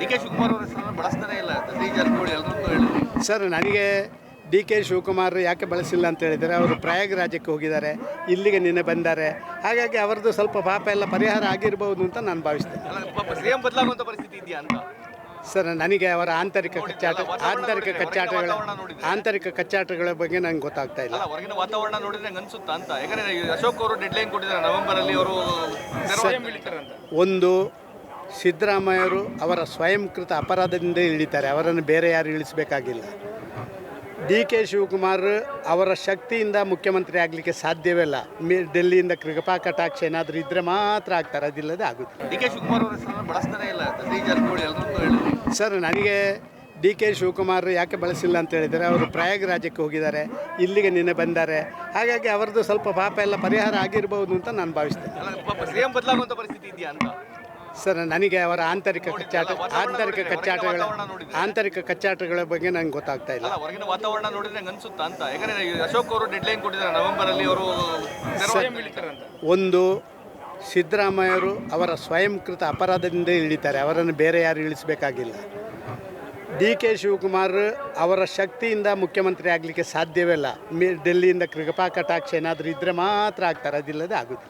D K Shivakumar ಅವರ ಹೆಸರನ್ನು ಬಳಸ್ತಾನೆ ಇಲ್ಲ. ಸತೀಶ್ ಜಾರಕಿಹೊಳಿ ಎಲ್ಲರೂ ಹೇಳಿದ್ರು ಸರ್ ನನಗೆ ಡಿ ಕೆ ಶಿವಕುಮಾರ್ ಯಾಕೆ ಬಳಸಿಲ್ಲ ಅಂತ ಹೇಳಿದರೆ ಅವರು ಪ್ರಯಾಗರಾಜಕ್ಕೆ ಹೋಗಿದ್ದಾರೆ ಇಲ್ಲಿಗೆ ನಿನ್ನೆ ಬಂದಾರೆ ಹಾಗಾಗಿ ಅವರದ್ದು ಸ್ವಲ್ಪ ಪಾಪ ಎಲ್ಲ ಪರಿಹಾರ ಆಗಿರ್ಬೋದು ಅಂತ ನಾನು ಭಾವಿಸ್ತೇನೆ. ಅಲ್ಲ ಪಾಪ ಸಿಎಂ ಬದಲಾಗುವಂತ ಪರಿಸ್ಥಿತಿ ಇದೆಯಾ ಅಂತ? ಸರ್ ನನಗೆ ಅವರ ಆಂತರಿಕ ಕಚ್ಚಾಟ ಆಂತರಿಕ ಕಚ್ಚಾಟಗಳ ಆಂತರಿಕ ಕಚ್ಚಾಟಗಳ ಬಗ್ಗೆ ನಂಗೆ ಗೊತ್ತಾಗ್ತಾ ಇಲ್ಲ. ಅಲ್ಲ ಹೊರಗಿನ ವಾತಾವರಣ ನೋಡಿದ್ರೆ ನಂಗೆ ಅನ್ಸುತ್ತಾ ಅಂತ? ಯಾಕಂದ್ರೆ ಈ ಅಶೋಕ್ ಅವರು ಡೆಡ್ ಲೈನ್ ಕೊಟ್ಟಿದ್ದಾರೆ ನವೆಂಬರ್ ಅಲ್ಲಿ ಅವರು ಒಂದು ಸಿದ್ದರಾಮಯ್ಯರು ಅವರ ಸ್ವಯಂಕೃತ ಅಪರಾಧದಿಂದ ಇಳಿತಾರೆ. ಅವರನ್ನು ಬೇರೆ ಯಾರು ಇಳಿಸಬೇಕಾಗಿಲ್ಲ. ಡಿ ಕೆ ಶಿವಕುಮಾರ್ ಅವರ ಶಕ್ತಿಯಿಂದ ಮುಖ್ಯಮಂತ್ರಿ ಆಗಲಿಕ್ಕೆ ಸಾಧ್ಯವೇ ಇಲ್ಲ. ಮೇ ಡೆಲ್ಲಿಯಿಂದ ಕೃಪಾ ಕಟಾಕ್ಷ ಏನಾದರೂ ಇದ್ದರೆ ಮಾತ್ರ ಆಗ್ತಾರೆ. ಅದಿಲ್ಲದೆ ಆಗುತ್ತೆ ಡಿ ಕೆ ಶಿವಕುಮಾರ್ ಬಳಸ್ತಾನೆ ಇಲ್ಲ. ಸರ್ ನನಗೆ ಡಿ ಕೆ ಶಿವಕುಮಾರ್ ಯಾಕೆ ಬಳಸಿಲ್ಲ ಅಂತ ಹೇಳಿದರೆ ಅವರು ಪ್ರಯಾಗರಾಜಕ್ಕೆ ಹೋಗಿದ್ದಾರೆ. ಇಲ್ಲಿಗೆ ನಿನ್ನೆ ಬಂದ್ದಾರೆ. ಹಾಗಾಗಿ ಅವರದ್ದು ಸ್ವಲ್ಪ ಪಾಪ ಎಲ್ಲ ಪರಿಹಾರ ಆಗಿರ್ಬೋದು ಅಂತ ನಾನು ಭಾವಿಸ್ತೇನೆ. ಸರ್ ನನಗೆ ಅವರ ಆಂತರಿಕ ಕಚ್ಚಾಟ ಆಂತರಿಕ ಕಚ್ಚಾಟಗಳ ಆಂತರಿಕ ಕಚ್ಚಾಟಗಳ ಬಗ್ಗೆ ನಂಗೆ ಗೊತ್ತಾಗ್ತಾ ಇಲ್ಲ. ಹೊರಗಿನ ವಾತಾವರಣ ನೋಡಿದ್ರೆ ನಂಗೆ ಅನ್ಸುತ್ತಾ ಅಂತ. ಯಾಕಂದ್ರೆ ಅಶೋಕ್ ಅವರು ಡೆಡ್ ಲೈನ್ ಕೊಟ್ಟಿದ್ದಾರೆ ನವೆಂಬರ್ ಅಲ್ಲಿ ಅವರು ಅಂತ ಒಂದು ಸಿದ್ದರಾಮಯ್ಯರು ಅವರ ಸ್ವಯಂಕೃತ ಅಪರಾಧದಿಂದ ಇಳಿತಾರೆ. ಅವರನ್ನು ಬೇರೆ ಯಾರು ಇಳಿಸಬೇಕಾಗಿಲ್ಲ. ಡಿ ಕೆ ಶಿವಕುಮಾರ್ ಅವರ ಶಕ್ತಿಯಿಂದ ಮುಖ್ಯಮಂತ್ರಿ ಆಗಲಿಕ್ಕೆ ಸಾಧ್ಯವೇ ಇಲ್ಲ. ಮೇ ಡೆಲ್ಲಿಯಿಂದ ಕೃಪಾ ಕಟಾಕ್ಷ ಏನಾದರೂ ಇದ್ದರೆ ಮಾತ್ರ ಆಗ್ತಾರೆ. ಅದಿಲ್ಲದೆ ಆಗುತ್ತೆ